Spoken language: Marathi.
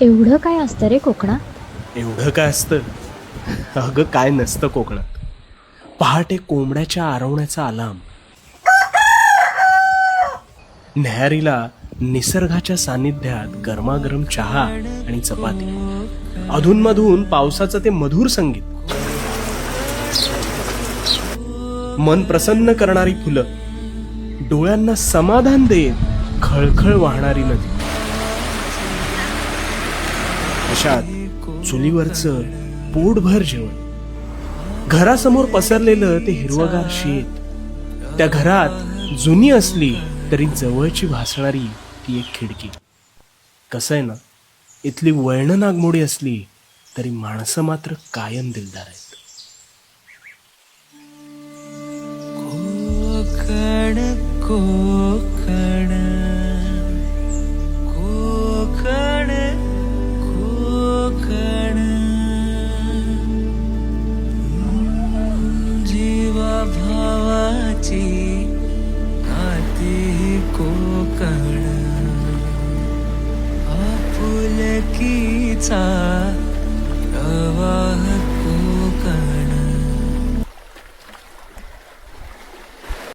एवढं काय असतं रे कोकणात? एवढं काय असतं? अगं काय नसतं कोकणात. पहाटे कोंबड्याच्या आरवण्याचा आलाम. न्याहारीला निसर्गाच्या सानिध्यात गरमागरम चहा आणि चपाती. अधूनमधून पावसाचं ते मधुर संगीत. मन प्रसन्न करणारी फुलं डोळ्यांना समाधान देत खळखळ वाहणारी नदी. अशात चुलीवरचं पोटभर जेवण. घरासमोर पसरलेलं ते हिरवगार शेत. त्या घरात जुनी असली तरी जवळची भासणारी ती एक खिडकी. कसं आहे ना इथली वळण नागमोडी असली तरी माणसं मात्र कायम दिलदार आहेत. कोकण कोकण. आमची आती कोकण. आपुलकीचा प्रवाह